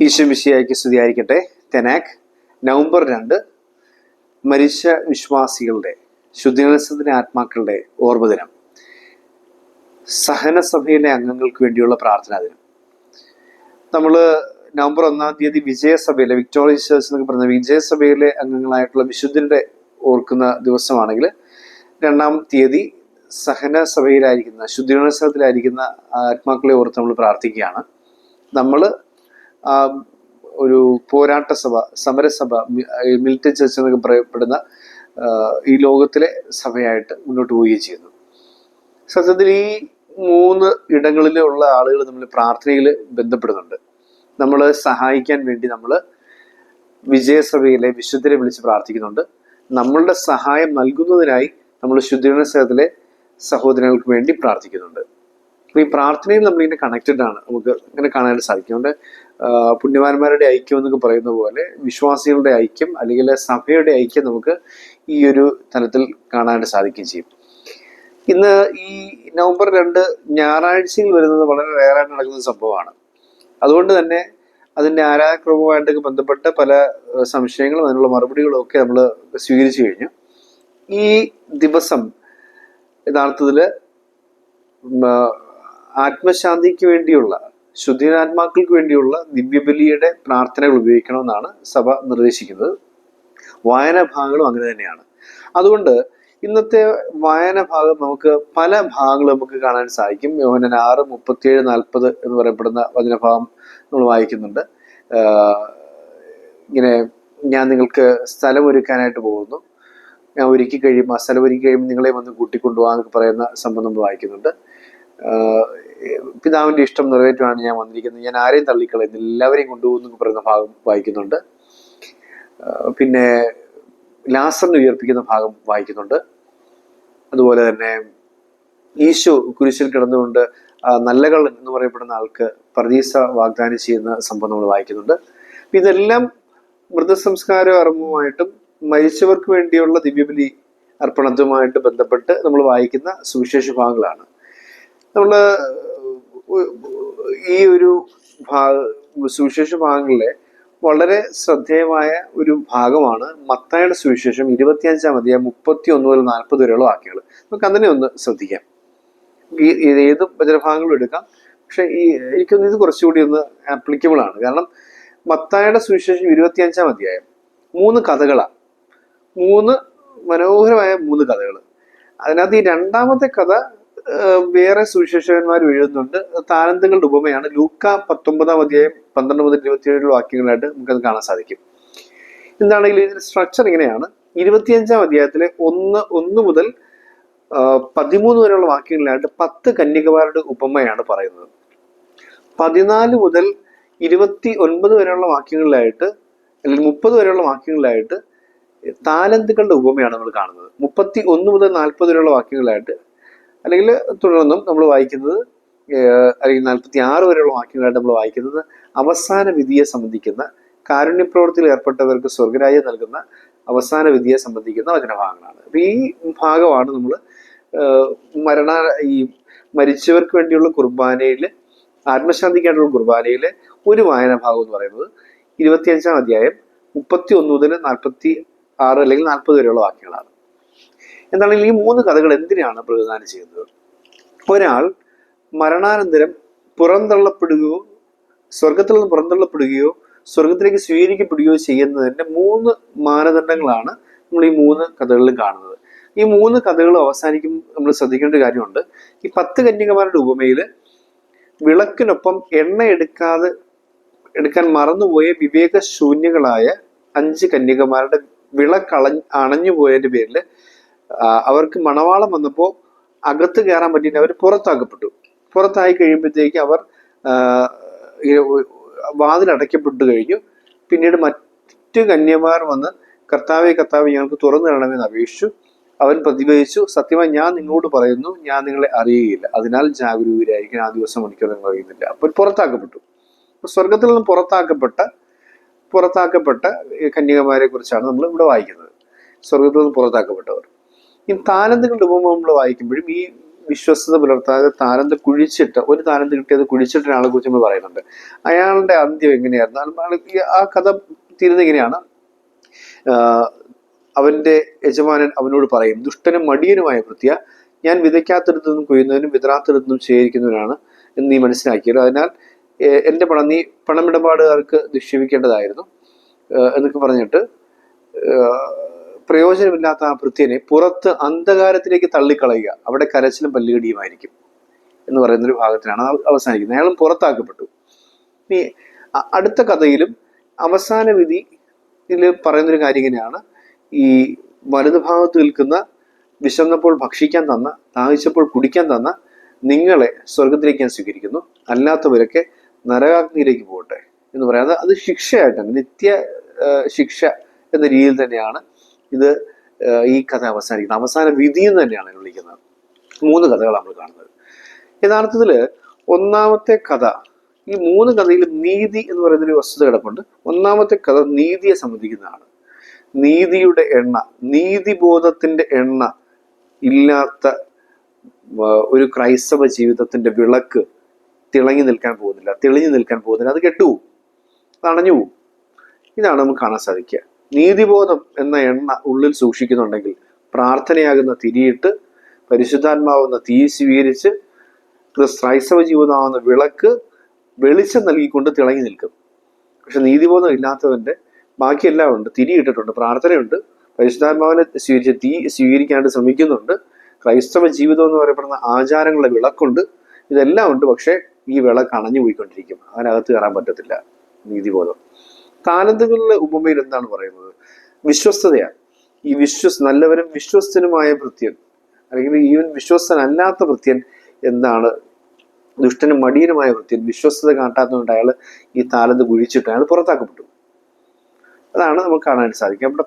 ഈശ്വമിശിയായിക്ക് സ്തുതിയായിരിക്കട്ടെ. തെനാക് നവംബർ രണ്ട് മരിച്ച വിശ്വാസികളുടെ ശുദ്ധീകരണത്തിന്റെ ആത്മാക്കളുടെ ഓർമ്മദിനം. സഹനസഭയിലെ അംഗങ്ങൾക്ക് വേണ്ടിയുള്ള പ്രാർത്ഥനാ ദിനം. നമ്മൾ നവംബർ ഒന്നാം തീയതി വിജയസഭയിലെ വിക്ടോറിയ ചേർച്ച് എന്നൊക്കെ പറയുന്ന വിജയസഭയിലെ അംഗങ്ങളായിട്ടുള്ള വിശുദ്ധരുടെ ഓർക്കുന്ന ദിവസമാണെങ്കിൽ രണ്ടാം തീയതി സഹന സഭയിലായിരിക്കുന്ന ശുദ്ധീകരണത്തിലായിരിക്കുന്ന ആത്മാക്കളെ ഓർത്ത് നമ്മൾ പ്രാർത്ഥിക്കുകയാണ്. നമ്മൾ ഒരു പോരാട്ട സഭ സമരസഭ മിലിറ്റൻ ചർച്ച് എന്നൊക്കെ പറയപ്പെടുന്ന ഈ ലോകത്തിലെ സഭയായിട്ട് മുന്നോട്ട് പോവുകയും ചെയ്യുന്നു. സത്യത്തിൽ ഈ മൂന്ന് ഇടങ്ങളിലുള്ള ആളുകൾ നമ്മൾ പ്രാർത്ഥനയിൽ ബന്ധപ്പെടുന്നുണ്ട്. നമ്മൾ സഹായിക്കാൻ വേണ്ടി നമ്മൾ വിജയസഭയിലെ വിശുദ്ധരെ വിളിച്ച് പ്രാർത്ഥിക്കുന്നുണ്ട്. നമ്മളുടെ സഹായം നൽകുന്നതിനായി നമ്മൾ ശുദ്ധീകരണ സഹോദരങ്ങൾക്ക് വേണ്ടി പ്രാർത്ഥിക്കുന്നുണ്ട്. അപ്പൊ ഈ പ്രാർത്ഥനയിൽ നമ്മളിങ്ങനെ കണക്റ്റഡ് ആണ്. നമുക്ക് ഇങ്ങനെ കാണാനായിട്ട് സാധിക്കും അതുകൊണ്ട് പുണ്യവാന്മാരുടെ ഐക്യം എന്നൊക്കെ പറയുന്ന പോലെ വിശ്വാസികളുടെ ഐക്യം അല്ലെങ്കിൽ സഭയുടെ ഐക്യം നമുക്ക് ഈ ഒരു തലത്തിൽ കാണാനായിട്ട് സാധിക്കുകയും ചെയ്യും. ഇന്ന് ഈ നവംബർ രണ്ട് ഞായറാഴ്ചയിൽ വരുന്നത് വളരെ റേറായിട്ട് നടക്കുന്ന സംഭവമാണ്. അതുകൊണ്ട് തന്നെ അതിന്റെ ആരാധക്രമവുമായിട്ടൊക്കെ ബന്ധപ്പെട്ട പല സംശയങ്ങളും അതിനുള്ള മറുപടികളും ഒക്കെ നമ്മൾ സ്വീകരിച്ചു കഴിഞ്ഞു. ഈ ദിവസം യഥാർത്ഥത്തിൽ ആത്മശാന്തിക്ക് വേണ്ടിയുള്ള ശുദ്ധീനാത്മാക്കൾക്ക് വേണ്ടിയുള്ള ദിവ്യബലിയുടെ പ്രാർത്ഥനകൾ ഉപയോഗിക്കണമെന്നാണ് സഭ നിർദ്ദേശിക്കുന്നത്. വായന ഭാഗങ്ങളും അങ്ങനെ തന്നെയാണ്. അതുകൊണ്ട് ഇന്നത്തെ വായന ഭാഗം നമുക്ക് പല ഭാഗങ്ങൾ നമുക്ക് കാണാൻ സാധിക്കും. യോഹനൻ ആറ് മുപ്പത്തിയേഴ് നാൽപ്പത് എന്ന് പറയപ്പെടുന്ന വചനഭാഗം നമ്മൾ വായിക്കുന്നുണ്ട്. ഇങ്ങനെ ഞാൻ നിങ്ങൾക്ക് സ്ഥലം ഒരുക്കാനായിട്ട് പോകുന്നു. ഞാൻ ഒരുക്കി കഴിയുമ്പോൾ ആ സ്ഥലം ഒരുക്കി കഴിയുമ്പോൾ നിങ്ങളെ വന്ന് കൂട്ടിക്കൊണ്ടുപോകാന്നൊക്കെ പറയുന്ന നമ്മൾ വായിക്കുന്നുണ്ട്. ആഹ് പിതാവിന്റെ ഇഷ്ടം നിറവേറ്റുവാണ് ഞാൻ വന്നിരിക്കുന്നത്. ഞാൻ ആരെയും തള്ളിക്കളയുന്നു എല്ലാവരെയും കൊണ്ടുപോകുന്നു പറയുന്ന ഭാഗം വായിക്കുന്നുണ്ട്. പിന്നെ ലാസറിനെ ഉയർപ്പിക്കുന്ന ഭാഗം വായിക്കുന്നുണ്ട്. അതുപോലെ തന്നെ ഈശോ കുരിശിൽ കിടന്നുകൊണ്ട് നല്ലകൾ എന്ന് പറയപ്പെടുന്ന ആൾക്ക് പ്രതീസ വാഗ്ദാനം ചെയ്യുന്ന സംഭവം നമ്മൾ വായിക്കുന്നുണ്ട്. ഇതെല്ലാം മൃതസംസ്കാര കർമ്മവുമായിട്ടും മരിച്ചവർക്ക് വേണ്ടിയുള്ള ദിവ്യബലി അർപ്പണത്തുമായിട്ട് ബന്ധപ്പെട്ട് നമ്മൾ വായിക്കുന്ന സുവിശേഷ ഭാഗങ്ങളാണ്. നമ്മൾ ഈ ഒരു ഭാഗ സുവിശേഷ ഭാഗങ്ങളിലെ വളരെ ശ്രദ്ധേയമായ ഒരു ഭാഗമാണ് മത്തായുടെ സുവിശേഷം ഇരുപത്തിയഞ്ചാം അധ്യായം മുപ്പത്തി ഒന്ന് മുതൽ നാൽപ്പത് വരെയുള്ള വാക്യങ്ങൾ. നമുക്ക് അതിനെ ഒന്ന് ശ്രദ്ധിക്കാം. ഈ ഏത് വചനഭാഗങ്ങളും എടുക്കാം. പക്ഷെ ഈ എനിക്കൊന്ന് ഇത് കുറച്ചുകൂടി ഒന്ന് ആപ്ലിക്കബിൾ ആണ്. കാരണം മത്തായുടെ സുവിശേഷം ഇരുപത്തിയഞ്ചാം അധ്യായം മൂന്ന് കഥകളാണ് മൂന്ന് മനോഹരമായ മൂന്ന് കഥകൾ അതിനകത്ത് ഈ രണ്ടാമത്തെ കഥ വേറെ സുവിശേഷകന്മാർ എഴുതുന്നുണ്ട്. താരന്തങ്ങളുടെ ഉപമയാണ്. ലൂക്ക പത്തൊമ്പതാം അധ്യായം പന്ത്രണ്ട് മുതൽ ഇരുപത്തിയേഴ് വാക്യങ്ങളായിട്ട് നമുക്കത് കാണാൻ സാധിക്കും. എന്താണെങ്കിൽ ഇതിന്റെ സ്ട്രക്ചർ ഇങ്ങനെയാണ്. ഇരുപത്തിയഞ്ചാം അധ്യായത്തിലെ ഒന്ന് ഒന്ന് മുതൽ പതിമൂന്ന് വരെയുള്ള വാക്യങ്ങളിലായിട്ട് പത്ത് കന്യകമാരുടെ ഉപമയാണ് പറയുന്നത്. പതിനാല് മുതൽ ഇരുപത്തി ഒൻപത് വരെയുള്ള വാക്യങ്ങളിലായിട്ട് അല്ലെങ്കിൽ മുപ്പത് വരെയുള്ള വാക്യങ്ങളിലായിട്ട് താലന്തുകളുടെ ഉപമയാണ് നമ്മൾ കാണുന്നത്. മുപ്പത്തി ഒന്ന് മുതൽ നാൽപ്പത് വരെയുള്ള വാക്യങ്ങളിലായിട്ട് അല്ലെങ്കിൽ തുടർന്നും നമ്മൾ വായിക്കുന്നത് അല്ലെങ്കിൽ നാൽപ്പത്തി ആറ് വരെയുള്ള വാക്യങ്ങളായിട്ട് നമ്മൾ വായിക്കുന്നത് അവസാന വിധിയെ സംബന്ധിക്കുന്ന കാരുണ്യപ്രവർത്തിയിൽ ഏർപ്പെട്ടവർക്ക് സ്വർഗരാജ്യം നൽകുന്ന അവസാന വിധിയെ സംബന്ധിക്കുന്ന വചനഭാഗങ്ങളാണ്. അപ്പൊ ഈ ഭാഗമാണ് നമ്മൾ മരണ ഈ മരിച്ചവർക്ക് വേണ്ടിയുള്ള കുർബാനയിൽ ആത്മശാന്തിക്കായിട്ടുള്ള കുർബാനയിലെ ഒരു വായന ഭാഗം എന്ന് പറയുന്നത് ഇരുപത്തിയഞ്ചാം അധ്യായം മുപ്പത്തി ഒന്ന് മുതൽ നാൽപ്പത്തി ആറ് അല്ലെങ്കിൽ നാൽപ്പത് വരെയുള്ള വാക്യങ്ങളാണ്. എന്താണെങ്കിൽ ഈ മൂന്ന് കഥകൾ എന്തിനാണ് പ്രതിദാനം ചെയ്യുന്നത്? ഒരാൾ മരണാനന്തരം പുറന്തള്ളപ്പെടുകയോ സ്വർഗത്തിൽ നിന്ന് പുറന്തള്ളപ്പെടുകയോ സ്വർഗത്തിലേക്ക് സ്വീകരിക്കപ്പെടുകയോ ചെയ്യുന്നതിന്റെ മൂന്ന് മാനദണ്ഡങ്ങളാണ് നമ്മൾ ഈ മൂന്ന് കഥകളിലും കാണുന്നത്. ഈ മൂന്ന് കഥകളും അവസാനിക്കും നമ്മൾ ശ്രദ്ധിക്കേണ്ട കാര്യമുണ്ട്. ഈ പത്ത് കന്യകമാരുടെ ഉപമയിൽ വിളക്കിനൊപ്പം എണ്ണ എടുക്കാതെ എടുക്കാൻ മറന്നുപോയ വിവേകശൂന്യകളായ അഞ്ച് കന്യകമാരുടെ വിളക്കള അണഞ്ഞു പോയതിന്റെ പേരിൽ അവർക്ക് മണവാളം വന്നപ്പോൾ അകത്ത് കയറാൻ പറ്റിയിട്ട് അവർ പുറത്താക്കപ്പെട്ടു. പുറത്തായി കഴിയുമ്പോഴത്തേക്ക് അവർ വാതിലടയ്ക്കപ്പെട്ടു കഴിഞ്ഞു. പിന്നീട് മറ്റു കന്യമാർ വന്ന് കർത്താവെ കർത്താവെ ഞങ്ങൾക്ക് തുറന്നു തരണമെന്ന് അപേക്ഷിച്ചു. അവൻ പ്രതിഭയിച്ചു സത്യമായി ഞാൻ നിങ്ങളോട് പറയുന്നു ഞാൻ നിങ്ങളെ അറിയുകയില്ല. അതിനാൽ ജാഗരൂകരായിരിക്കും. ആ ദിവസം മണിക്കൂർ നിങ്ങൾ അറിയുന്നില്ല. അപ്പോൾ പുറത്താക്കപ്പെട്ടു. സ്വർഗത്തിൽ നിന്ന് പുറത്താക്കപ്പെട്ട പുറത്താക്കപ്പെട്ട കന്യകമാരെ കുറിച്ചാണ് നമ്മൾ ഇവിടെ വായിക്കുന്നത്. സ്വർഗത്തിൽ നിന്ന് പുറത്താക്കപ്പെട്ടവർ. ഈ താലന്തുകളുടെ ഉപമ നമ്മൾ വായിക്കുമ്പോഴും ഈ വിശ്വസ്തത പുലർത്താതെ താരന്ത് കുഴിച്ചിട്ട് ഒരു താരന്ത് കിട്ടിയത് കുഴിച്ചിട്ട് ഒരാളെ കുറിച്ച് നമ്മൾ പറയുന്നുണ്ട്. അയാളുടെ അന്ത്യം എങ്ങനെയായിരുന്നു? ആ കഥ തീരുന്നത് എങ്ങനെയാണ്? അവന്റെ യജമാനൻ അവനോട് പറയും ദുഷ്ടനും മടിയനുമായ വൃത്തിയ ഞാൻ വിതയ്ക്കാത്തിടത്തു നിന്നും കൊയ്യുന്നവനും വിതറാത്തിടത്തു എന്ന് നീ മനസ്സിലാക്കിയത്. അതിനാൽ എന്റെ പണം നീ പണമിടപാടുകാർക്ക് നിക്ഷേപിക്കേണ്ടതായിരുന്നു എന്നൊക്കെ പറഞ്ഞിട്ട് പ്രയോജനമില്ലാത്ത ആ ഭൃത്യനെ പുറത്ത് അന്ധകാരത്തിലേക്ക് തള്ളിക്കളയുക. അവിടെ കരച്ചിലും പല്ലുകടിയുമായിരിക്കും എന്ന് പറയുന്ന ഒരു ഭാഗത്തിലാണ് അവ- അവസാനിക്കുന്നത്. അയാളും പുറത്താക്കപ്പെട്ടു. ഇനി അടുത്ത കഥയിലും അവസാന വിധിയിൽ പറയുന്നൊരു കാര്യം ഇങ്ങനെയാണ് ഈ വലതുഭാഗത്ത് നിൽക്കുന്ന വിശന്നപ്പോൾ ഭക്ഷിക്കാൻ തന്ന ദാഹിച്ചപ്പോൾ കുടിക്കാൻ തന്ന നിങ്ങളെ സ്വർഗത്തിലേക്ക് ഞാൻ സ്വീകരിക്കുന്നു. അല്ലാത്തവരൊക്കെ നരകാഗ്നിയിലേക്ക് പോകട്ടെ എന്ന് പറയാം. അത് അത് ശിക്ഷയായിട്ടാണ്. നിത്യ ശിക്ഷ എന്ന രീതിയിൽ തന്നെയാണ് ഇത് ഈ കഥ അവസാനിക്കുന്നത് അവസാന വിധി എന്ന് തന്നെയാണ് വിളിക്കുന്നത്. മൂന്ന് കഥകൾ നമ്മൾ കാണുന്നത്. യഥാർത്ഥത്തിൽ ഒന്നാമത്തെ കഥ ഈ മൂന്ന് കഥയിലും നീതി എന്ന് പറയുന്ന ഒരു വസ്തുത കിടപ്പുണ്ട്. ഒന്നാമത്തെ കഥ നീതിയെ സംബന്ധിക്കുന്നതാണ്. നീതിയുടെ എണ്ണ നീതിബോധത്തിന്റെ എണ്ണ ഇല്ലാത്ത ഒരു ക്രൈസ്തവ ജീവിതത്തിന്റെ വിളക്ക് തിളങ്ങി നിൽക്കാൻ പോകുന്നില്ല തെളിഞ്ഞു നിൽക്കാൻ പോകുന്നില്ല അത് കെട്ടുപോകും. അത് അണഞ്ഞു പോകും ഇതാണ് നമുക്ക് കാണാൻ സാധിക്കുക. നീതിബോധം എന്ന എണ്ണ ഉള്ളിൽ സൂക്ഷിക്കുന്നുണ്ടെങ്കിൽ പ്രാർത്ഥനയാകുന്ന തിരിയിട്ട് പരിശുദ്ധാത്മാവെന്ന തീ സ്വീകരിച്ച് ക്രിസ്- ക്രൈസ്തവ ജീവിതമാവുന്ന വിളക്ക് വെളിച്ചം നൽകിക്കൊണ്ട് തിളങ്ങി നിൽക്കും. പക്ഷെ നീതിബോധം ഇല്ലാത്തവന്റെ ബാക്കിയെല്ലാം ഉണ്ട്. തിരിയിട്ടിട്ടുണ്ട് പ്രാർത്ഥനയുണ്ട്. പരിശുദ്ധാത്മാവിനെ സ്വീകരിച്ച് തീ സ്വീകരിക്കാനായിട്ട് ശ്രമിക്കുന്നുണ്ട്. ക്രൈസ്തവ ജീവിതം എന്ന് പറയപ്പെടുന്ന ആചാരങ്ങളുടെ വിളക്കുണ്ട്. ഇതെല്ലാം ഉണ്ട്. പക്ഷേ ഈ വിളക്ക് അണഞ്ഞു പോയിക്കൊണ്ടിരിക്കും അതിനകത്ത് കയറാൻ പറ്റത്തില്ല. നീതിബോധം. താലന്തുകളുടെ ഉപമയിൽ എന്താണ് പറയുന്നത്? വിശ്വസ്തതയാണ്. ഈ വിശ്വസ് നല്ലവരും വിശ്വസ്തനുമായ ഭൃത്യൻ അല്ലെങ്കിൽ ഈവൻ വിശ്വസ്തനല്ലാത്ത ഭൃത്യൻ എന്താണ് ദുഷ്ടനും മടിയനുമായ ഭൃത്യൻ വിശ്വസ്തത കാട്ടാത്തതുകൊണ്ട് അയാൾ ഈ താലന്ത് കുഴിച്ചിട്ട് അയാൾ പുറത്താക്കപ്പെട്ടു. അതാണ് നമുക്ക് കാണാൻ സാധിക്കുക. അവിടെ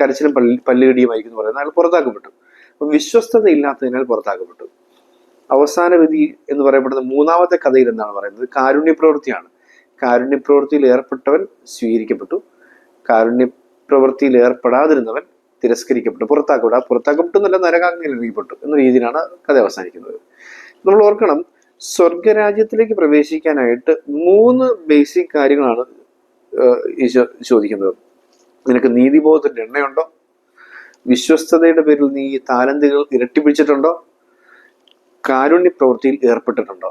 കരച്ചിലും പള്ളി പല്ലുകടിയുമായിരിക്കും എന്ന് പറയുന്നത്. അയാൾ പുറത്താക്കപ്പെട്ടു. അപ്പം വിശ്വസ്തത ഇല്ലാത്തതിനാൽ പുറത്താക്കപ്പെട്ടു. അവസാന വിധി എന്ന് പറയപ്പെടുന്ന മൂന്നാമത്തെ കഥയിൽ എന്താണ് പറയുന്നത്? കാരുണ്യ പ്രവൃത്തിയാണ് കാരുണ്യ പ്രവൃത്തിയിൽ ഏർപ്പെട്ടവൻ സ്വീകരിക്കപ്പെട്ടു. കാരുണ്യപ്രവൃത്തിയിൽ ഏർപ്പെടാതിരുന്നവൻ തിരസ്കരിക്കപ്പെട്ടു. പുറത്താക്കപ്പെട്ടു ആ പുറത്താക്കപ്പെട്ടു നല്ല എന്ന രീതിയിലാണ് കഥ അവസാനിക്കുന്നത്. നമ്മൾ ഓർക്കണം സ്വർഗരാജ്യത്തിലേക്ക് പ്രവേശിക്കാനായിട്ട് മൂന്ന് ബേസിക് കാര്യങ്ങളാണ് ഈശോ ചോദിക്കുന്നത്. നിനക്ക് നീതിബോധത്തിന്റെ എണ്ണയുണ്ടോ? വിശ്വസ്തതയുടെ പേരിൽ നീ താലന്തുകൾ ഇരട്ടിപ്പിടിച്ചിട്ടുണ്ടോ കാരുണ്യ പ്രവൃത്തിയിൽ ഏർപ്പെട്ടിട്ടുണ്ടോ?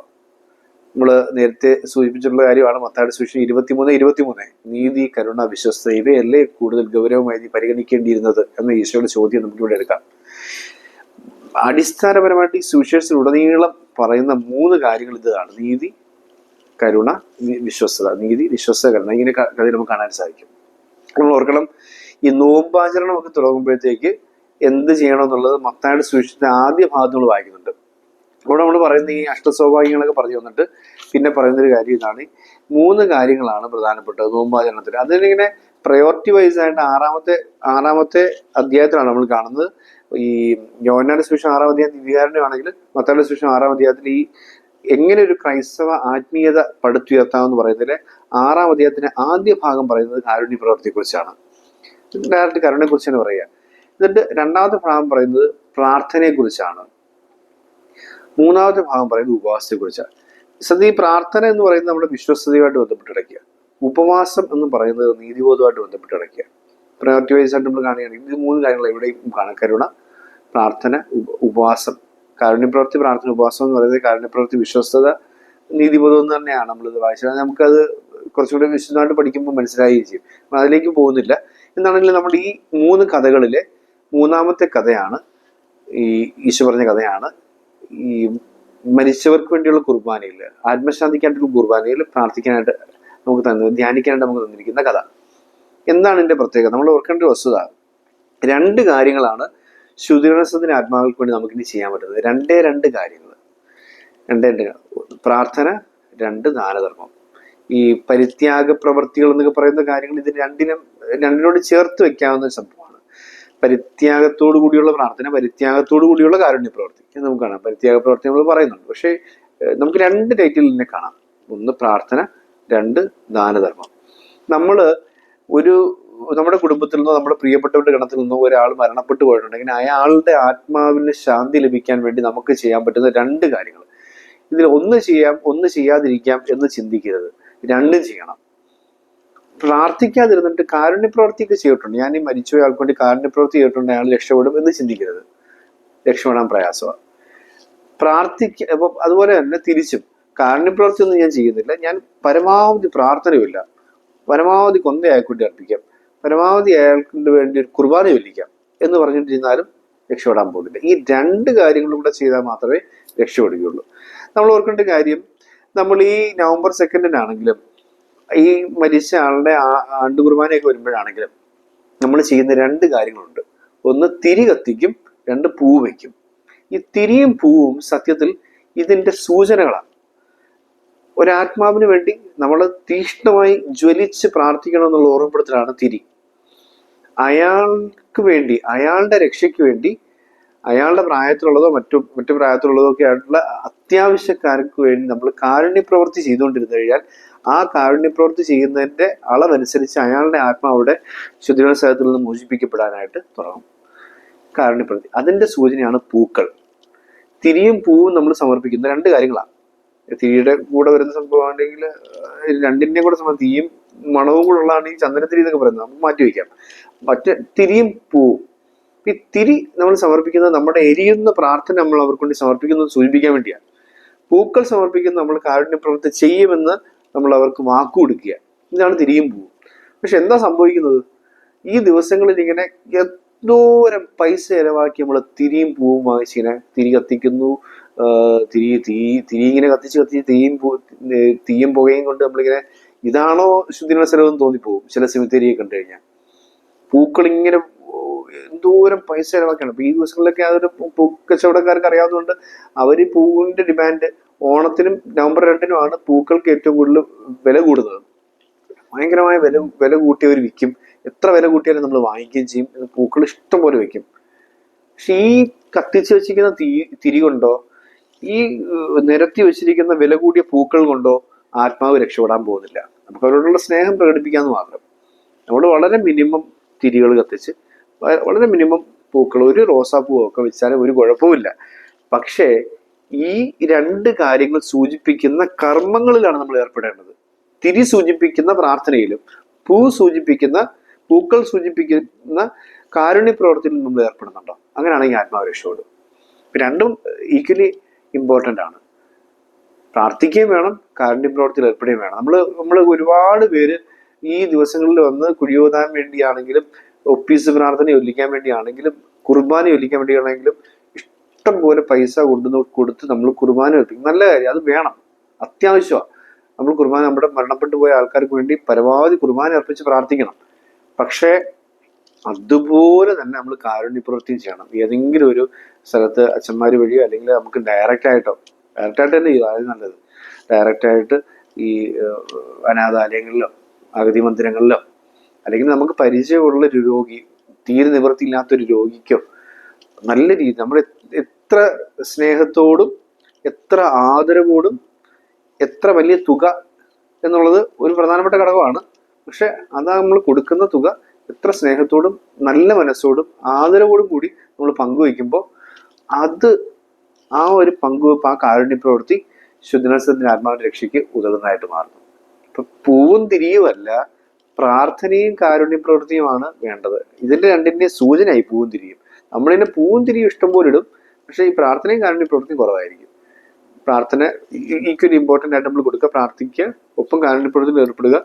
നമ്മൾ നേരത്തെ സൂചിപ്പിച്ചിട്ടുള്ള കാര്യമാണ് മത്താടി സുവിശേഷം ഇരുപത്തിമൂന്ന് ഇരുപത്തിമൂന്ന്. നീതി കരുണ വിശ്വസ്ത ഇവയല്ലേ കൂടുതൽ ഗൗരവമായി നീ പരിഗണിക്കേണ്ടിയിരുന്നത്? എന്ന ഈശോയുടെ ചോദ്യം നമുക്ക് ഇവിടെ എടുക്കാം. അടിസ്ഥാനപരമായിട്ട് ഈ സുവിശേഷത്തിലുടനീളം പറയുന്ന മൂന്ന് കാര്യങ്ങൾ ഇതാണ്. നീതി കരുണ വിശ്വസ്തത. നീതി വിശ്വസ്ത കരുണ. ഇങ്ങനെ കഥ നമുക്ക് കാണാൻ സാധിക്കും. നമ്മൾ ഓർക്കണം ഈ നോമ്പാചരണം ഒക്കെ തുടങ്ങുമ്പോഴത്തേക്ക് എന്ത് ചെയ്യണം എന്നുള്ളത് മത്തായുടെ സുവിശേഷത്തിന്റെ ആദ്യ ഭാഗത്ത് നമ്മൾ വായിക്കുന്നുണ്ട്. അപ്പോൾ നമ്മൾ പറയുന്ന ഈ അഷ്ടസൗഭാഗ്യങ്ങളൊക്കെ പറഞ്ഞു വന്നിട്ട് പിന്നെ പറയുന്ന ഒരു കാര്യം ഇതാണ്. മൂന്ന് കാര്യങ്ങളാണ് പ്രധാനപ്പെട്ടത് നോമ്പാചരണത്തിൽ. അതിനിങ്ങനെ പ്രയോറിറ്റി വൈസ് ആയിട്ട് ആറാമത്തെ ആറാമത്തെ അധ്യായത്തിലാണ് നമ്മൾ കാണുന്നത്. ഈ യോനാന്റെ സുവിശേഷം ആറാം അധ്യായം ദിവ്യാരണ്യമാണെങ്കിൽ മത്തായുടെ സുവിശേഷം ആറാം അധ്യായത്തിൽ ഈ എങ്ങനെ ഒരു ക്രൈസ്തവ ആത്മീയത പടുത്തുയർത്താമെന്ന് പറയുന്നതിലെ ആറാം അധ്യായത്തിന്റെ ആദ്യ ഭാഗം പറയുന്നത് കാരുണ്യ പ്രവൃത്തിയെക്കുറിച്ചാണ്. ഡയറക്റ്റ് കരുണയെക്കുറിച്ച് തന്നെ പറയുക. എന്നിട്ട് രണ്ടാമത്തെ ഭാഗം പറയുന്നത് പ്രാർത്ഥനയെക്കുറിച്ചാണ്. മൂന്നാമത്തെ ഭാഗം പറയുന്നത് ഉപവാസത്തെക്കുറിച്ചാണ്. സത്യം ഈ പ്രാർത്ഥന എന്ന് പറയുന്നത് നമ്മുടെ വിശ്വസ്തയുമായിട്ട് ബന്ധപ്പെട്ട് കിടക്കുക ഉപവാസം എന്ന് പറയുന്നത് നീതിബോധമായിട്ട് ബന്ധപ്പെട്ട് കിടക്കുക പ്രയോറിറ്റി വൈസ് ആയിട്ട് നമ്മൾ കാണുകയാണെങ്കിൽ ഇത് മൂന്ന് കാര്യങ്ങൾ എവിടെയും കാണാം കരുണ പ്രാർത്ഥന ഉപ- ഉപവാസം. കാരുണ്യപ്രവൃത്തി പ്രാർത്ഥന ഉപവാസം എന്ന് പറയുന്നത് കാരുണ്യപ്രവൃത്തി വിശ്വസ്തത നീതിബോധം എന്ന് തന്നെയാണ് നമ്മളിത് വായിച്ചത്. നമുക്കത് കുറച്ചുകൂടി വിശദമായിട്ട് പഠിക്കുമ്പോൾ മനസ്സിലായി ചെയ്യും. അതിലേക്ക് പോകുന്നില്ല. എന്നാണെങ്കിൽ നമ്മൾ ഈ മൂന്ന് കഥകളിലെ മൂന്നാമത്തെ കഥയാണ് ഈ ഈശോ പറഞ്ഞ കഥയാണ്. ഈ മരിച്ചവർക്ക് വേണ്ടിയുള്ള കുർബാനയിൽ ആത്മശാന്തിക്കായിട്ടുള്ള കുർബാനയിൽ പ്രാർത്ഥിക്കാനായിട്ട് നമുക്ക് തന്നു ധ്യാനിക്കാനായിട്ട് നമുക്ക് തന്നിരിക്കുന്ന കഥ. എന്താണ് എന്റെ പ്രത്യേകത? നമ്മൾ ഓർക്കേണ്ട ഒരു വസ്തുത. രണ്ട് കാര്യങ്ങളാണ് ശുദ്ധിരസത്തിന് ആത്മാക്കൾക്ക് വേണ്ടി നമുക്കിനി ചെയ്യാൻ പറ്റുന്നത്. രണ്ടേ രണ്ട് കാര്യങ്ങൾ രണ്ടേ രണ്ട് പ്രാർത്ഥന രണ്ട് ദാനധർമ്മം. ഈ പരിത്യാഗ പ്രവർത്തികൾ എന്നൊക്കെ പറയുന്ന കാര്യങ്ങൾ ഇത് രണ്ടിനും രണ്ടിനോട് ചേർത്ത് വെക്കാവുന്ന സംഭവം സംഭവമാണ്. പരിത്യാഗത്തോടു കൂടിയുള്ള പ്രാർത്ഥന പരിത്യാഗത്തോടു കൂടിയുള്ള കാരുണ്യ പ്രവർത്തി എന്ന് നമുക്ക് കാണാം. പരിത്യാഗ പ്രവർത്തി നമ്മൾ പറയുന്നുണ്ട്. പക്ഷേ നമുക്ക് രണ്ട് ടൈറ്റിൽ തന്നെ കാണാം. ഒന്ന് പ്രാർത്ഥന രണ്ട് ദാനധർമ്മം. നമ്മൾ ഒരു നമ്മുടെ കുടുംബത്തിൽ നിന്നോ നമ്മുടെ പ്രിയപ്പെട്ടവരുടെ ഗണത്തിൽ നിന്നോ ഒരാൾ മരണപ്പെട്ടു പോയിട്ടുണ്ടെങ്കിൽ അയാളുടെ ആത്മാവിന് ശാന്തി ലഭിക്കാൻ വേണ്ടി നമുക്ക് ചെയ്യാൻ പറ്റുന്ന രണ്ട് കാര്യങ്ങൾ. ഇതിൽ ഒന്ന് ചെയ്യാം ഒന്ന് ചെയ്യാതിരിക്കാം എന്ന് ചിന്തിക്കരുത്. രണ്ടും ചെയ്യണം. പ്രാർത്ഥിക്കാതിരുന്നിട്ട് കാരുണ്യപ്രവർത്തിയൊക്കെ ചെയ്തിട്ടുണ്ട്. ഞാൻ ഈ മരിച്ചുപോയ ആൾക്ക് വേണ്ടി കാരുണ്യപ്രവർത്തി ചെയ്തിട്ടുണ്ട്. അയാൾ രക്ഷപ്പെടും എന്ന് ചിന്തിക്കരുത്. രക്ഷപ്പെടാൻ പ്രയാസമാണ്. പ്രാർത്ഥിക്ക അതുപോലെ തന്നെ തിരിച്ചും. കാരുണ്യപ്രവർത്തി ഒന്നും ഞാൻ ചെയ്യുന്നില്ല. ഞാൻ പരമാവധി പ്രാർത്ഥനയുമില്ല. പരമാവധി കൊന്ത അയാൾക്കുവേണ്ടി അർപ്പിക്കാം. പരമാവധി അയാൾക്ക് വേണ്ടി ഒരു കുർബാന ചൊല്ലിക്കാം എന്ന് പറഞ്ഞിട്ടിരുന്നാലും രക്ഷപ്പെടാൻ പോകുന്നില്ല. ഈ രണ്ട് കാര്യങ്ങളും കൂടെ ചെയ്താൽ മാത്രമേ രക്ഷപ്പെടുകയുള്ളൂ. നമ്മൾ ഓർക്കേണ്ട കാര്യം നമ്മൾ ഈ നവംബർ സെക്കൻഡിനാണെങ്കിലും ഈ മരിച്ച ആളുടെ ആണ്ട് കുർബാനയൊക്കെ വരുമ്പോഴാണെങ്കിലും നമ്മൾ ചെയ്യുന്ന രണ്ട് കാര്യങ്ങളുണ്ട്. ഒന്ന് തിരി കത്തിക്കും രണ്ട് പൂ വയ്ക്കും ഈ തിരിയും പൂവും സത്യത്തിൽ ഇതിന്റെ സൂചനകളാണ്. ഒരാത്മാവിന് വേണ്ടി നമ്മൾ തീഷ്ണമായി ജ്വലിച്ച് പ്രാർത്ഥിക്കണമെന്നുള്ള ഓർമ്മപ്പെടുത്തലാണ് തിരി. അയാൾക്ക് വേണ്ടി അയാളുടെ രക്ഷയ്ക്ക് വേണ്ടി അയാളുടെ പ്രായത്തിലുള്ളതോ മറ്റു മറ്റു പ്രായത്തിലുള്ളതോ ഒക്കെ ആയിട്ടുള്ള അത്യാവശ്യക്കാർക്ക് വേണ്ടി നമ്മൾ കാരുണ്യപ്രവൃത്തി ചെയ്തുകൊണ്ടിരുന്നു കഴിഞ്ഞാൽ ആ കാരുണ്യപ്രവൃത്തി ചെയ്യുന്നതിന്റെ അളവനുസരിച്ച് അയാളുടെ ആത്മാവിടെ ശുദ്ധീകരണ സ്ഥലത്തിൽ നിന്ന് മോചിപ്പിക്കപ്പെടാനായിട്ട് തുടങ്ങും. കാരുണ്യപ്രവൃത്തി. അതിന്റെ സൂചനയാണ് പൂക്കൾ. തിരിയും പൂവും നമ്മൾ സമർപ്പിക്കുന്ന രണ്ട് കാര്യങ്ങളാണ്. തിരിയുടെ കൂടെ വരുന്ന സംഭവമാണെങ്കിൽ രണ്ടിന്റെയും കൂടെ സമയം തീയും മണവും കൂടെ ഉള്ളതാണ് ഈ ചന്ദനത്തിരി എന്നൊക്കെ പറയുന്നത്. നമുക്ക് മാറ്റി വയ്ക്കാം. മറ്റ് തിരിയും പൂവും. ഈ തിരി നമ്മൾ സമർപ്പിക്കുന്നത് നമ്മുടെ എരിയുന്ന പ്രാർത്ഥന നമ്മൾ അവർക്ക് സമർപ്പിക്കുന്നത് സൂചിപ്പിക്കാൻ വേണ്ടിയാണ്. പൂക്കൾ സമർപ്പിക്കുന്നത് നമ്മൾ കാരുണ്യ പ്രവൃത്തി ചെയ്യുമെന്ന് നമ്മൾ അവർക്ക് വാക്ക് കൊടുക്കുക. ഇതാണ് തിരിയും പോവും. പക്ഷെ എന്താ സംഭവിക്കുന്നത്? ഈ ദിവസങ്ങളിൽ ഇങ്ങനെ എന്തോരം പൈസ ചെലവാക്കി നമ്മൾ തിരിയും പൂവും വാങ്ങിച്ചിങ്ങനെ തിരി കത്തിക്കുന്നു. തിരി തീ തിരി ഇങ്ങനെ കത്തിച്ച് കത്തിച്ച് തീയും പൂ തീയും പുകയും കൊണ്ട് നമ്മളിങ്ങനെ ഇതാണോ എന്ന് തോന്നിപ്പോവും ചില സിമിത്തേരിയെ കണ്ടു കഴിഞ്ഞാൽ. പൂക്കൾ ഇങ്ങനെ എന്തോരം പൈസ ചിലവാക്കിയാണ്. അപ്പൊ ഈ ദിവസങ്ങളിലൊക്കെ അതൊരു പൂ കച്ചവടക്കാർക്ക് അറിയാവുന്നതുകൊണ്ട് അവർ പൂവിന്റെ ഡിമാൻഡ് ഓണത്തിനും നവംബർ രണ്ടിനുമാണ് പൂക്കൾക്ക് ഏറ്റവും കൂടുതൽ വില കൂടുന്നത്. ഭയങ്കരമായ വില വില കൂട്ടിയവർ വിൽക്കും. എത്ര വില കൂട്ടിയാലും നമ്മൾ വാങ്ങിക്കുകയും ചെയ്യും. പൂക്കൾ ഇഷ്ടം പോലെ വെക്കും. പക്ഷെ ഈ കത്തിച്ച് വെച്ചിരിക്കുന്ന തിരി കൊണ്ടോ ഈ നിരത്തി വെച്ചിരിക്കുന്ന വില കൂടിയ പൂക്കൾ കൊണ്ടോ ആത്മാവ് രക്ഷപ്പെടാൻ പോകുന്നില്ല. നമുക്ക് അവരോടുള്ള സ്നേഹം പ്രകടിപ്പിക്കാമെന്ന് മാത്രം. നമ്മൾ വളരെ മിനിമം തിരികൾ കത്തിച്ച് വളരെ മിനിമം പൂക്കൾ ഒരു റോസാപ്പൂവൊക്കെ വെച്ചാലും ഒരു കുഴപ്പമില്ല പക്ഷേ ഈ രണ്ട് കാര്യങ്ങൾ സൂചിപ്പിക്കുന്ന കർമ്മങ്ങളിലാണ് നമ്മൾ ഏർപ്പെടേണ്ടത്. തിരി സൂചിപ്പിക്കുന്ന പ്രാർത്ഥനയിലും പൂ സൂചിപ്പിക്കുന്ന പൂക്കൾ സൂചിപ്പിക്കുന്ന കാരുണ്യ പ്രവർത്തിയിലും നമ്മൾ ഏർപ്പെടുന്നുണ്ടോ അങ്ങനെയാണെങ്കിൽ ആത്മാവ് രക്ഷപ്പെടും രണ്ടും ഈക്വലി ഇമ്പോർട്ടന്റ് ആണ്. പ്രാർത്ഥിക്കുകയും വേണം കാരുണ്യ പ്രവർത്തിയിൽ ഏർപ്പെടുകയും വേണം. നമ്മൾ നമ്മൾ ഒരുപാട് പേര് ഈ ദിവസങ്ങളിൽ വന്ന് കുഴിയോതാൻ വേണ്ടിയാണെങ്കിലും ഒപ്പീസ് പ്രാർത്ഥന ഒല്ലിക്കാൻ വേണ്ടിയാണെങ്കിലും കുർബാന ഒല്ലിക്കാൻ വേണ്ടിയാണെങ്കിലും ഇഷ്ടം പോലെ പൈസ കൊണ്ടു കൊടുത്ത് നമ്മൾ കുർബാന എത്തിക്കും നല്ല കാര്യം അത് വേണം. അത്യാവശ്യമാണ് നമ്മൾ കുർബാന നമ്മുടെ മരണപ്പെട്ടു പോയ ആൾക്കാർക്ക് വേണ്ടി പരമാവധി കുർബാന അർപ്പിച്ച് പ്രാർത്ഥിക്കണം. പക്ഷേ അതുപോലെ തന്നെ നമ്മൾ കാരുണ്യപ്രവൃത്തിയും ചെയ്യണം. ഏതെങ്കിലും ഒരു സ്ഥലത്ത് അച്ഛന്മാർ വഴിയോ അല്ലെങ്കിൽ നമുക്ക് ഡയറക്റ്റ് ആയിട്ടോ ഡയറക്റ്റ് ആയിട്ട് തന്നെ ചെയ്യുക അതായത് നല്ലത്. ഡയറക്റ്റ് ആയിട്ട് ഈ അനാഥാലയങ്ങളിലോ അഗതി മന്ദിരങ്ങളിലോ അല്ലെങ്കിൽ നമുക്ക് പരിചയമുള്ള ഒരു രോഗി തീരെ നിവൃത്തിയില്ലാത്തൊരു രോഗിക്കോ നല്ല രീതി നമ്മൾ എത്ര സ്നേഹത്തോടും എത്ര ആദരവോടും എത്ര വലിയ തുക എന്നുള്ളത് ഒരു പ്രധാനപ്പെട്ട ഘടകമാണ്. പക്ഷെ അത് നമ്മൾ കൊടുക്കുന്ന തുക എത്ര സ്നേഹത്തോടും നല്ല മനസ്സോടും ആദരവോടും കൂടി നമ്മൾ പങ്കുവയ്ക്കുമ്പോൾ അത് ആ ഒരു പങ്കുവെപ്പ് ആ കാരുണ്യ പ്രവൃത്തി ശുദ്ധനസത്തിന്റെ ആത്മാവിന്റെ രക്ഷയ്ക്ക് ഉതകുന്നതായിട്ട് മാറുന്നു. ഇപ്പൊ പൂവും തിരിയുമല്ല പ്രാർത്ഥനയും കാരുണ്യ പ്രവൃത്തിയുമാണ് വേണ്ടത്. ഇതിന്റെ രണ്ടിന്റെ സൂചനയായി പൂവും തിരിയും. നമ്മളിതിന്റെ പൂവും തിരിയും ഇഷ്ടം ഇടും. പക്ഷെ ഈ പ്രാർത്ഥനയും കാരുണ്യ പ്രവൃത്തിയും കുറവായിരിക്കും. പ്രാർത്ഥന ഈക്വലി ഇമ്പോർട്ടന്റ് ആയിട്ട് നമ്മൾ കൊടുക്കുക പ്രാർത്ഥിക്കുക ഒപ്പം കാരുണ്യ പ്രവൃത്തിയിൽ ഏർപ്പെടുക.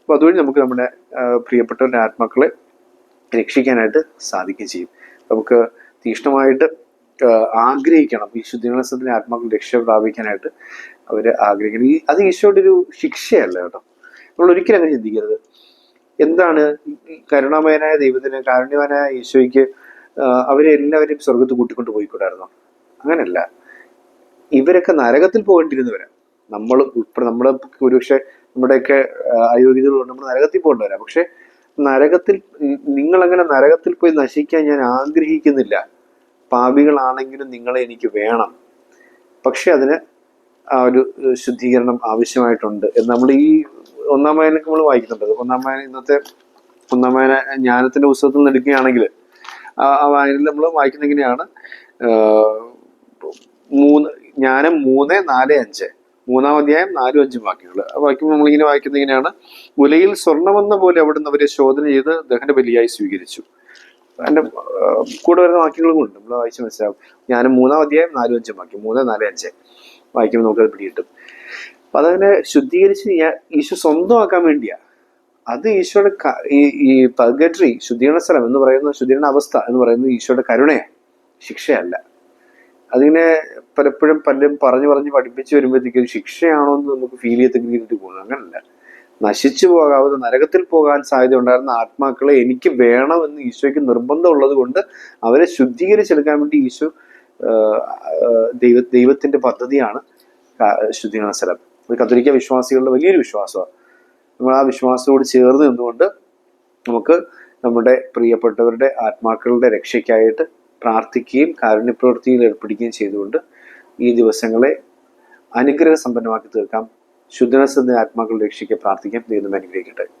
അപ്പൊ അതുവഴി നമുക്ക് നമ്മുടെ പ്രിയപ്പെട്ടവരുടെ ആത്മാക്കളെ രക്ഷിക്കാനായിട്ട് സാധിക്കുകയും ചെയ്യും. നമുക്ക് തീഷ്ണമായിട്ട് ആഗ്രഹിക്കണം. ഈ ശുദ്ധീകരണത്തിന്റെ ആത്മാക്കൾ രക്ഷ പ്രാപിക്കാനായിട്ട് അവർ ആഗ്രഹിക്കണം. ഈ അത് ഈശോയുടെ ഒരു ശിക്ഷയല്ല കേട്ടോ. നമ്മൾ ഒരിക്കലും അങ്ങനെ ചിന്തിക്കരുത്. എന്താണ് കരുണാമയനായ ദൈവത്തിന് കാരുണ്യവാനായ ഈശോയ്ക്ക് അവരെ എല്ലാവരെയും സ്വർഗത്ത് കൂട്ടിക്കൊണ്ട് പോയിക്കൂടായിരുന്നു? അങ്ങനല്ല. ഇവരൊക്കെ നരകത്തിൽ പോകേണ്ടിരുന്നവരാണ് നമ്മൾ ഉൾപ്പെടെ നമ്മുടെ ഒരുപക്ഷെ നമ്മുടെയൊക്കെ അയോഗ്യതകൾ കൊണ്ട് നമ്മൾ നരകത്തിൽ പോകേണ്ടവരാണ് പക്ഷെ നരകത്തിൽ നിങ്ങൾ അങ്ങനെ നരകത്തിൽ പോയി നശിക്കാൻ ഞാൻ ആഗ്രഹിക്കുന്നില്ല. പാപികളാണെങ്കിലും നിങ്ങളെ എനിക്ക് വേണം. പക്ഷെ അതിന് ആ ഒരു ശുദ്ധീകരണം ആവശ്യമായിട്ടുണ്ട്. എന്ന് നമ്മൾ ഈ ഒന്നാം നമ്മൾ വായിക്കുന്നുണ്ട് ഒന്നാം ഇന്നത്തെ ഒന്നാം വായന ജ്ഞാനത്തിന്റെ പുസ്തകത്തിൽ നിന്ന് എടുക്കുകയാണെങ്കിൽ ആ വായനയിൽ നമ്മൾ വായിക്കുന്ന എങ്ങനെയാണ്? മൂന്ന് ജ്ഞാനം മൂന്ന് നാല് അഞ്ച്. മൂന്നാം അധ്യായം നാലും അഞ്ചും വാക്യങ്ങൾ. വാക്യം നമ്മളിങ്ങനെ വായിക്കുന്നത് ഇങ്ങനെയാണ് ഉലയിൽ സ്വർണമെന്ന പോലെ അവിടുന്ന് അവരെ ശോധന ചെയ്ത് ദഹന ബലിയായി സ്വീകരിച്ചു. അതിന്റെ കൂടെ വരുന്ന വാക്യങ്ങളും ഉണ്ട്. നമ്മൾ വായിച്ച് മനസ്സിലാവും. ഞാൻ മൂന്നാം അധ്യായം നാലും അഞ്ചും വാക്യം. മൂന്ന് നാല് അഞ്ച്. വായിക്കുമ്പോൾ നമുക്കത് പിടികിട്ടും. അപ്പൊ അതങ്ങനെ ശുദ്ധീകരിച്ച് ഈശോ സ്വന്തമാക്കാൻ വേണ്ടിയാ അത് ഈശോയുടെ ഈ പർഗട്ടറി ശുദ്ധീകരണ സ്ഥലം എന്ന് പറയുന്ന ശുദ്ധീകരണ അവസ്ഥ എന്ന് പറയുന്നത് ഈശോയുടെ കരുണയാണ്. ശിക്ഷയല്ല. അതിങ്ങനെ പലപ്പോഴും പലരും പറഞ്ഞു പറഞ്ഞ് പഠിപ്പിച്ച് വരുമ്പോഴത്തേക്കും ശിക്ഷയാണോ എന്ന് നമുക്ക് ഫീൽ ചെയ്യത്തക്ക രീതിയിൽ പോകുന്നു. അങ്ങനല്ല. നശിച്ചു പോകാവുന്ന നരകത്തിൽ പോകാൻ സാധ്യത ഉണ്ടായിരുന്ന ആത്മാക്കളെ എനിക്ക് വേണമെന്ന് ഈശോയ്ക്ക് നിർബന്ധമുള്ളത് കൊണ്ട് അവരെ ശുദ്ധീകരിച്ചെടുക്കാൻ വേണ്ടി ഈശോ ദൈവ ദൈവത്തിന്റെ പദ്ധതിയാണ് ശുദ്ധീകരണ സ്ഥലം. അത് കത്തോലിക്ക വിശ്വാസികളുടെ വലിയൊരു വിശ്വാസമാണ്. നമ്മൾ ആ വിശ്വാസത്തോട് ചേർന്ന് നിന്നുകൊണ്ട് നമുക്ക് നമ്മുടെ പ്രിയപ്പെട്ടവരുടെ ആത്മാക്കളുടെ രക്ഷയ്ക്കായിട്ട് പ്രാർത്ഥിക്കുകയും കാരുണ്യപ്രവൃത്തിയിൽ ഏർപ്പെടുകയും ചെയ്തുകൊണ്ട് ഈ ദിവസങ്ങളെ അനുഗ്രഹ സമ്പന്നമാക്കി തീർക്കാം. ശുദ്ധനസ്ഥ ആത്മാക്കളുടെ രക്ഷയ്ക്ക് പ്രാർത്ഥിക്കാം. ദൈവം അനുഗ്രഹിക്കട്ടെ.